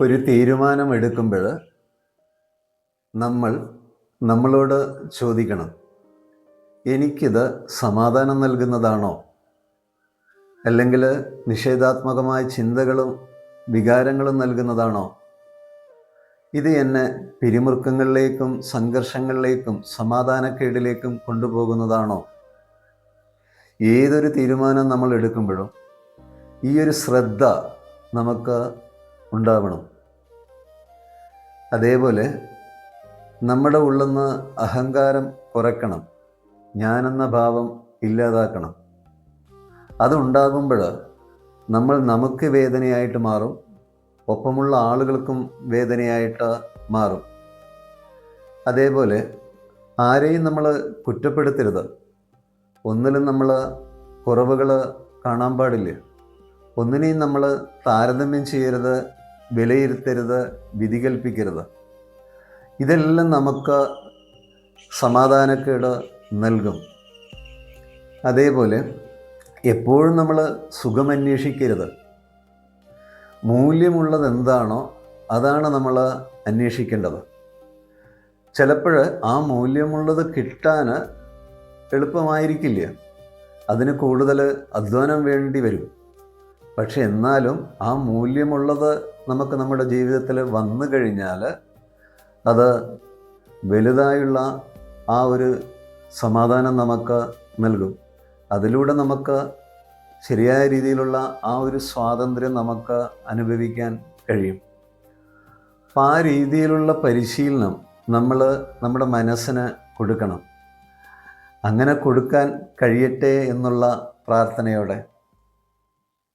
ഒരു തീരുമാനം എടുക്കുമ്പോൾ നമ്മൾ നമ്മളോട് ചോദിക്കണം എനിക്കിത് സമാധാനം നൽകുന്നതാണോ? അല്ലെങ്കിൽ നിഷേധാത്മകമായ ചിന്തകളും വികാരങ്ങളും നൽകുന്നതാണോ? ഇത് എന്നെ പിരിമുറുക്കങ്ങളിലേക്കും സംഘർഷങ്ങളിലേക്കും സമാധാനക്കേടിലേക്കും കൊണ്ടുപോകുന്നതാണോ? ഏതൊരു തീരുമാനം നമ്മൾ എടുക്കുമ്പോഴും ഈ ഒരു ശ്രദ്ധ നമുക്ക് ഉണ്ടാവണം. അതേപോലെ നമ്മുടെ ഉള്ളെന്ന് അഹങ്കാരം കുറയ്ക്കണം ഞാനെന്ന ഭാവം ഇല്ലാതാക്കണം. അതുണ്ടാകുമ്പോൾ നമ്മൾ നമുക്ക് വേദനയായിട്ട് മാറും. ഒപ്പമുള്ള ആളുകൾക്കും വേദനയായിട്ട് മാറും. അതേപോലെ ആരെയും നമ്മൾ കുറ്റപ്പെടുത്തരുത്. ഒന്നിലും നമ്മൾ കുറവുകൾ കാണാൻ പാടില്ല? ഒന്നിനെയും നമ്മൾ താരതമ്യം ചെയ്യരുത് വിലയിരുത്തരുത് വിധി കൽപ്പിക്കരുത് ഇതെല്ലാം നമുക്ക് സമാധാനക്കേട് നൽകും. അതേപോലെ എപ്പോഴും നമ്മൾ സുഖമന്വേഷിക്കരുത്. മൂല്യമുള്ളത് എന്താണോ അതാണ് നമ്മൾ അന്വേഷിക്കേണ്ടത്. ചിലപ്പോൾ ആ മൂല്യമുള്ളത് കിട്ടാൻ എളുപ്പമായിരിക്കില്ല. അതിന് കൂടുതൽ അധ്വാനം വേണ്ടി വരും. പക്ഷെ എന്നാലും ആ മൂല്യമുള്ളത് നമുക്ക് നമ്മുടെ ജീവിതത്തിൽ വന്നു കഴിഞ്ഞാൽ അത് വലുതായുള്ള ആ ഒരു സമാധാനം നമുക്ക് നൽകും. അതിലൂടെ നമുക്ക് ശരിയായ രീതിയിലുള്ള ആ ഒരു സ്വാതന്ത്ര്യം നമുക്ക് അനുഭവിക്കാൻ കഴിയും. അപ്പം ആ രീതിയിലുള്ള പരിശീലനം നമ്മൾ നമ്മുടെ മനസ്സിന് കൊടുക്കണം. അങ്ങനെ കൊടുക്കാൻ കഴിയട്ടെ എന്നുള്ള പ്രാർത്ഥനയോടെ